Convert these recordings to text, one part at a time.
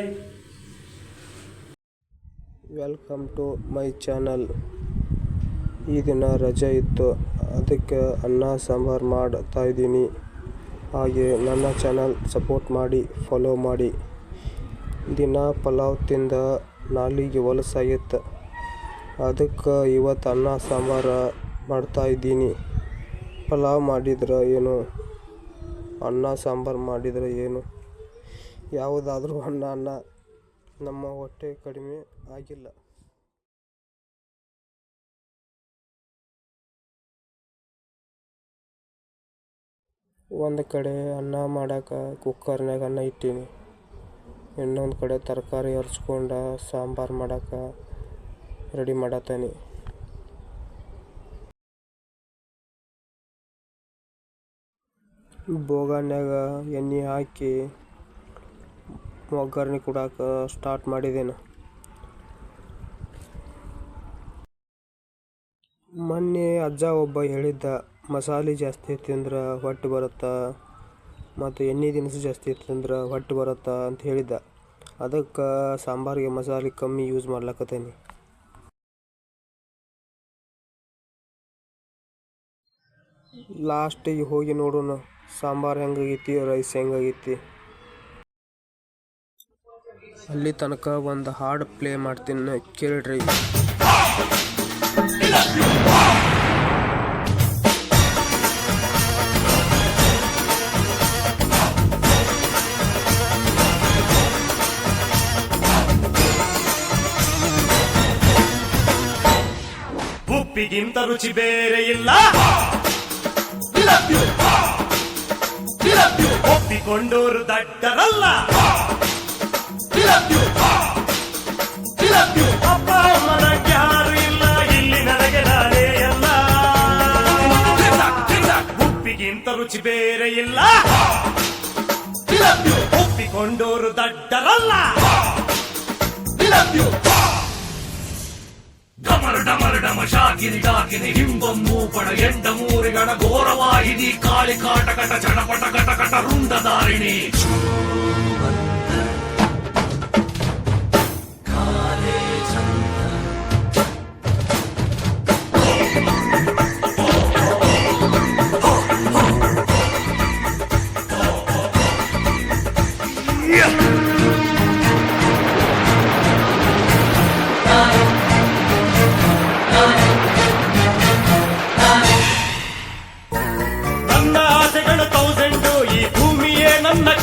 Bye welcome to my channel ಈ ದಿನ ರಜೆ ಇತ್ತು. ಅದಕ್ಕೆ ಅನ್ನ, ಸಾಂಬಾರು ಮಾಡ್ತಾ ಇದ್ದೀನಿ. ಹಾಗೆ ನನ್ನ ಚಾನಲ್ ಸಪೋರ್ಟ್ ಮಾಡಿ ಫಾಲೋ ಮಾಡಿ. ದಿನ ಪಲಾವ್ ತಿಂದ ನಾಲಿಗೆ ಹೊಲಸಾಗಿತ್ತು ಅದಕ್ಕೆ ಇವತ್ತು ಅನ್ನ, ಸಾಂಬಾರು ಮಾಡ್ತಾ ಇದ್ದೀನಿ. ಪಲಾವ್ ಮಾಡಿದ್ರೆ ಏನು? ಅನ್ನ, ಸಾಂಬಾರು ಮಾಡಿದ್ರೆ ಏನು? ಯಾವುದಾದ್ರೂ ಅನ್ನ ನಮ್ಮ ಹೊಟ್ಟೆ ಕಡಿಮೆ ಆಗಿಲ್ಲ. ಒಂದು ಕಡೆ ಅನ್ನ ಮಾಡಕ್ಕೆ ಕುಕ್ಕರ್ನಾಗ ಅನ್ನ ಇಟ್ಟೀನಿ. ಇನ್ನೊಂದು ಕಡೆ ತರಕಾರಿ ಹರ್ಚ್ಕೊಂಡು ಸಾಂಬಾರು ಮಾಡಕ್ಕೆ ರೆಡಿ ಮಾಡತ್ತೀನಿ ಬೋಗಾನ್ಯಾಗ ಎಣ್ಣೆ ಹಾಕಿ ಒಗ್ಗರಣೆ ಕೊಡಾಕ ಸ್ಟಾರ್ಟ್ ಮಾಡಿದ್ದೇನೆ ಮೊನ್ನೆ ಅಜ್ಜ ಒಬ್ಬ ಹೇಳಿದ್ದ, ಮಸಾಲೆ ಜಾಸ್ತಿ ತಿಂದ್ರೆ ಹೊಟ್ಟೆ ಬರುತ್ತಾ ಮತ್ತು ಎಣ್ಣೆ ದಿನಸು ಜಾಸ್ತಿ ತಿಂದ್ರೆ ಹೊಟ್ಟೆ ಬರುತ್ತಾ ಅಂತ ಹೇಳಿದ್ದ. ಅದಕ್ಕೆ ಸಾಂಬಾರಿಗೆ ಮಸಾಲೆ ಕಮ್ಮಿ ಯೂಸ್ ಮಾಡ್ಲಕತ್ತೀನಿ. ಲಾಸ್ಟಿಗೆ ಹೋಗಿ ನೋಡೋಣ ಸಾಂಬಾರು ಹೆಂಗಾಗೈತಿ, ರೈಸ್ ಹೆಂಗಾಗೈತಿ. ಅಲ್ಲಿ ತನಕ ಒಂದು ಹಾಡು ಪ್ಲೇ ಮಾಡ್ತೀನಿ ಕೇಳ್ರಿ. ಉಪ್ಪಿಗಿಂತ ರುಚಿ ಬೇರೆ ಇಲ್ಲ. ಒಪ್ಪಿಕೊಂಡೋರು ದಡ್ಡರಲ್ಲ. ಉಪ್ಪಿಗಿಂತ ರುಚಿ ಬೇರೆ ಇಲ್ಲ ಒಪ್ಪಿಕೊಂಡೋರು ದಡ್ಡರಲ್ಲ ಡಮರ ಡಮರ ಡಮ ಶಾಕಿನಿ ಡಾಕಿನಿ ಹಿಂಬಮ್ಮು ಪಡ ಎಂಡ ಮೂರಿಗಡ ಘೋರವಾಹಿನಿ ಕಾಳಿ ಕಾಟ ಕಟ ಚಟಪಟ ಕಟ ಕಟ ರುಂಡದಾರಿಣಿ ನನ್ನ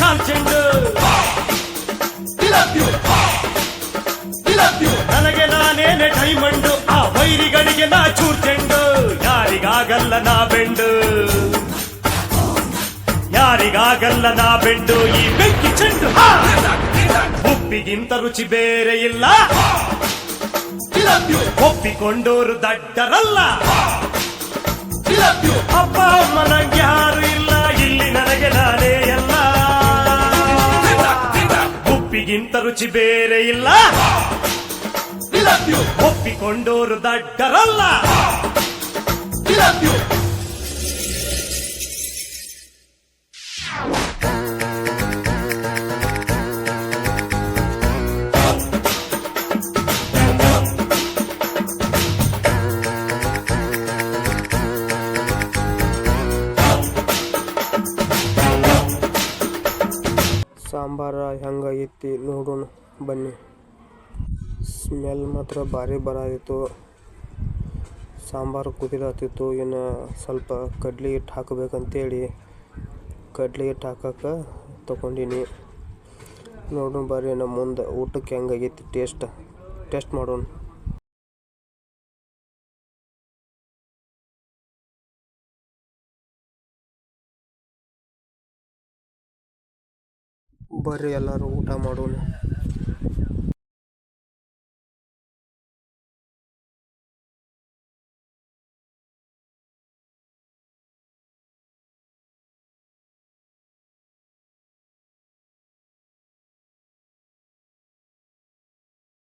ನನ್ನ ಕಾಲ್ಚೆಂಡು ನನಗೆ ನಾನೇನೆ ಡೈಮಂಡು ಆ ವೈರಿಗಳಿಗೆ ನಾ ಚೂರ್ ಚೆಂಡು ಯಾರಿಗಾಗಲ್ಲ ನಾ ಬೆಂಡು. ಯಾರಿಗಾಗಲ್ಲ ನಾ ಬೆಂಡು. ಈ ಬೆಂಕಿ ಚೆಂಡು! ಉಪ್ಪಿಗಿಂತ ರುಚಿ ಬೇರೆ ಇಲ್ಲ. ಒಪ್ಪಿಕೊಂಡೋರು ದಡ್ಡರಲ್ಲ. ಅಪ್ಪ ಅಮ್ಮನ ಯಾರು ಇಲ್ಲ ಇಲ್ಲಿ. ಉಪ್ಪಿಗಿಂತ ರುಚಿ ಬೇರೆ ಇಲ್ಲ. ಒಪ್ಪಿಕೊಂಡೋರು ದಡ್ಡರಲ್ಲ. ಸಾಂಬಾರ ಹೆಂಗೈತಿ ನೋಡೋಣ, ಬನ್ನಿ. ಸ್ಮೆಲ್ ಮಾತ್ರ ಭಾರಿ ಬರಾಯಿತು ಸಾಂಬಾರು ಕುದಿಲತ್ತಿತ್ತು ಇನ್ನು ಸ್ವಲ್ಪ ಕಡ್ಲಿ ಹಿಟ್ಟು ಹಾಕಬೇಕಂತೇಳಿ. ಕಡ್ಲಿ ಹಿಟ್ಟು ಹಾಕಕ್ಕೆ ತೊಗೊಂಡೀನಿ. ನೋಡೋಣ ಬರ್ರಿ ನಮ್ಮ ಮುಂದೆ ಊಟಕ್ಕೆ ಹೆಂಗಾಗೈತಿ ಟೇಸ್ಟ್ ಟೇಸ್ಟ್ ಮಾಡೋಣ. ಬರ್ರಿ ಎಲ್ಲರೂ ಊಟ ಮಾಡೋಣ.